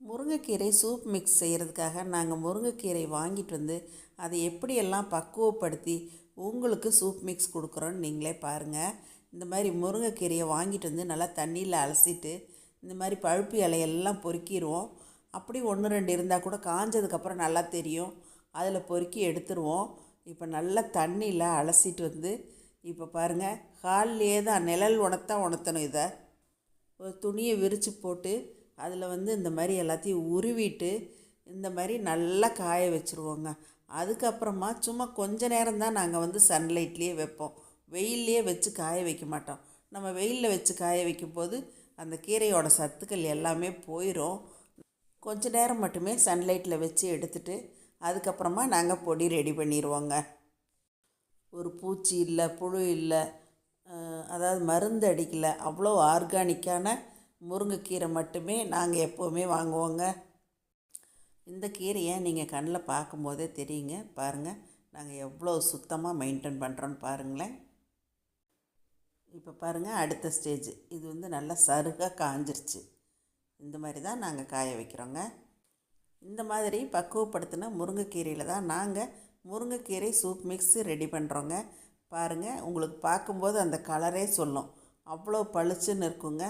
முருங்கைக்கீரை soup mix செய்கிறதுக்காக நாங்கள் முருங்கைக்கீரை வாங்கிட்டு வந்து அதை எப்படியெல்லாம் பக்குவப்படுத்தி உங்களுக்கு சூப் மிக்ஸ் கொடுக்குறோன்னு நீங்களே பாருங்கள் இந்த மாதிரி முருங்கைக்கீரையை வாங்கிட்டு வந்து நல்லா தண்ணியில் அலசிட்டு இந்த மாதிரி பழுப்பு இலையெல்லாம் பொறுக்கிடுவோம் அப்படி ஒன்று ரெண்டு இருந்தால் கூட காஞ்சதுக்கப்புறம் நல்லா தெரியும். அதில் பொறுக்கி எடுத்துருவோம். இப்போ நல்லா தண்ணியில் அலசிட்டு வந்து இப்போ பாருங்கள் ஹால்லேயே தான் நிழல் உணர்த்தா உணர்த்தணும் இதை. ஒரு துணியை விரித்து போட்டு அதில் வந்து இந்த மாதிரி எல்லாத்தையும் உருவிட்டு இந்த மாதிரி நல்லா காய வச்சுருவோங்க. அதுக்கப்புறமா சும்மா கொஞ்ச நேரம் தான் நாங்கள் வந்து சன்லைட்லேயே வைப்போம். வெயில்லையே வச்சு காய வைக்க மாட்டோம். நம்ம வெயிலில் வச்சு காய வைக்கும்போது அந்த கீரையோட சத்துக்கள் எல்லாமே போயிடும் கொஞ்ச நேரம் மட்டுமே சன்லைட்டில் வச்சு எடுத்துட்டு அதுக்கப்புறமா நாங்கள் பொடி ரெடி பண்ணிடுவோங்க ஒரு பூச்சி இல்லை புழு இல்லை அதாவது மருந்து அடிக்கலை அவ்வளோ ஆர்கானிக்கான முருங்கைக்கீரை மட்டுமே நாங்கள் எப்போவுமே வாங்குவோங்க. இந்த கீரையை நீங்கள் கண்ணில் பார்க்கும்போதே தெரியுங்க. பாருங்கள் நாங்கள் எவ்வளோ சுத்தமாக மெயின்டைன் பண்ணுறோன்னு பாருங்களேன். இப்போ பாருங்கள் அடுத்த ஸ்டேஜ். இது வந்து நல்லா சருகாக காஞ்சிருச்சு. இந்த மாதிரி தான் நாங்கள் காய வைக்கிறோங்க. இந்த மாதிரி பக்குவப்படுத்தின முருங்கைக்கீரையில் தான் நாங்கள் முருங்கைக்கீரை சூப் மிக்ஸ் ரெடி பண்ணுறோங்க பாருங்கள் உங்களுக்கு பார்க்கும்போது அந்த கலரே சொல்லும். அவ்வளோ பளிச்சுன்னு இருக்குங்க.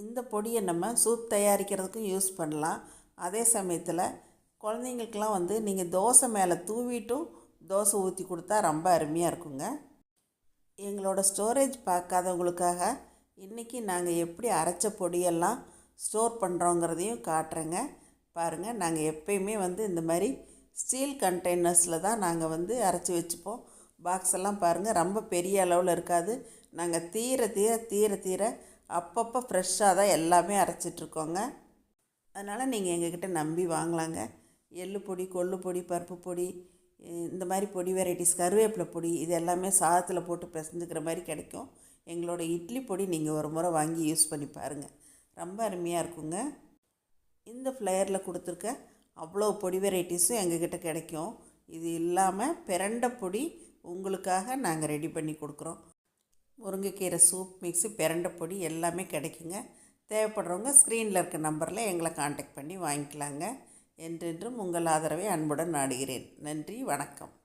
இந்த பொடியை நம்ம சூப் தயாரிக்கிறதுக்கும் யூஸ் பண்ணலாம். அதே சமயத்தில் குழந்தைங்களுக்கெல்லாம் வந்து நீங்கள் தோசை மேலே தூவிட்டும் தோசை ஊற்றி கொடுத்தா ரொம்ப அருமையாக இருக்குங்க. எங்களோட ஸ்டோரேஜ் பார்க்காதவங்களுக்காக இன்றைக்கி நாங்கள் எப்படி அரைச்ச பொடியெல்லாம் ஸ்டோர் பண்ணுறோங்கிறதையும் காட்டுறேங்க. பாருங்கள் நாங்கள் எப்பயுமே வந்து இந்த மாதிரி ஸ்டீல் கண்டெய்னர்ஸில் தான் நாங்கள் வந்து அரைச்சி வச்சுப்போம். பாக்ஸ் எல்லாம் பாருங்கள் ரொம்ப பெரிய அளவில் இருக்காது. நாங்கள் தீர தீர தீர தீர அப்பப்போ ஃப்ரெஷ்ஷாக தான் எல்லாமே அரைச்சிட்ருக்கோங்க. அதனால் நீங்கள் எங்ககிட்ட நம்பி வாங்கலாங்க. எள்ளு பொடி கொள்ளு பொடி பருப்பு பொடி இந்த மாதிரி பொடி வெரைட்டிஸ் கருவேப்பிலை பொடி இது எல்லாமே சாதத்தில் போட்டு பிசைஞ்சுக்கிற மாதிரி கிடைக்கும். எங்களோட இட்லி பொடி நீங்கள் ஒரு முறை வாங்கி யூஸ் பண்ணி பாருங்கள் ரொம்ப அருமையாக இருக்குங்க. இந்த ஃப்ளேயரில் கொடுத்துருக்க அவ்வளோ பொடி வெரைட்டிஸும் எங்ககிட்ட கிடைக்கும். இது இல்லாமல் பிரண்ட பொடி உங்களுக்காக நாங்கள் ரெடி பண்ணி கொடுக்குறோம். முருங்கைக்கீரை சூப் மிக்ஸு பிரண்டை பொடி எல்லாமே கிடைக்குங்க. தேவைப்படுறவங்க ஸ்க்ரீனில் இருக்க நம்பரில் எங்களை காண்டாக்ட் பண்ணி வாங்கிக்கலாங்க. என்றென்றும் உங்கள் ஆதரவை அன்புடன் நாடுகிறேன். நன்றி வணக்கம்.